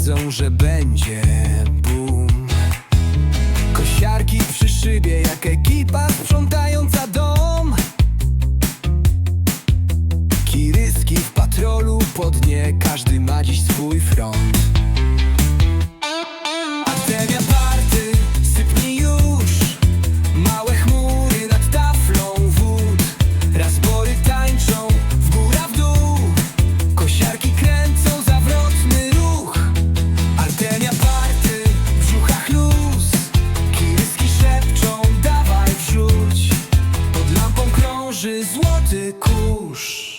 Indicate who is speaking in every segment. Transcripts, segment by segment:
Speaker 1: wiedzą, że będzie boom. Kosiarki przy szybie jak ekipa sprzątająca dom. Kiryski w patrolu po dnie, każdy ma dziś swój front krąży złoty kurz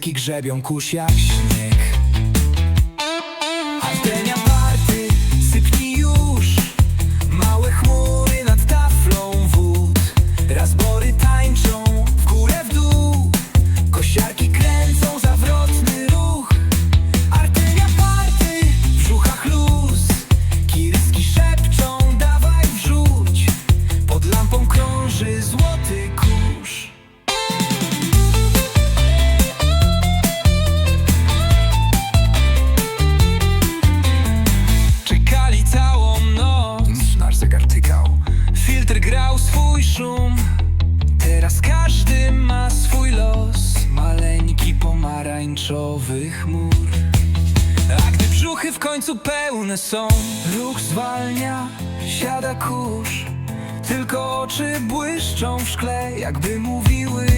Speaker 1: kiryski grzebią kurz jak śnieg Filtr grał swój szum. Teraz każdy ma swój los. Maleńki pomarańczowy chmur. A gdy brzuchy w końcu pełne są Ruch zwalnia, siada kurz. Tylko oczy błyszczą w szkle Jakby mówiły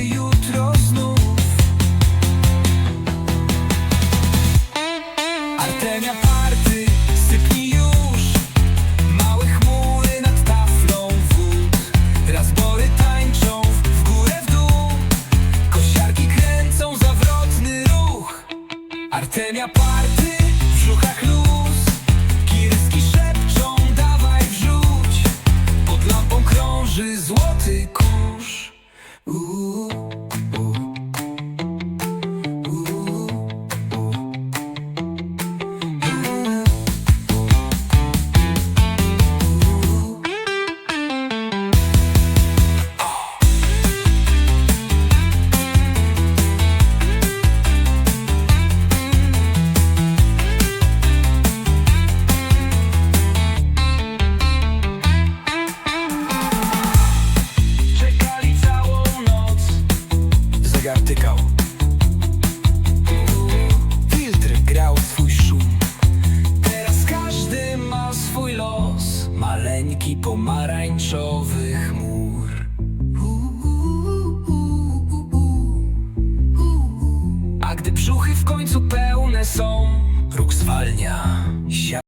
Speaker 1: Zegar tykał Filtr grał swój szum. Teraz każdy ma swój los. Maleńki pomarańczowy chmur A gdy brzuchy w końcu pełne są Róg zwalnia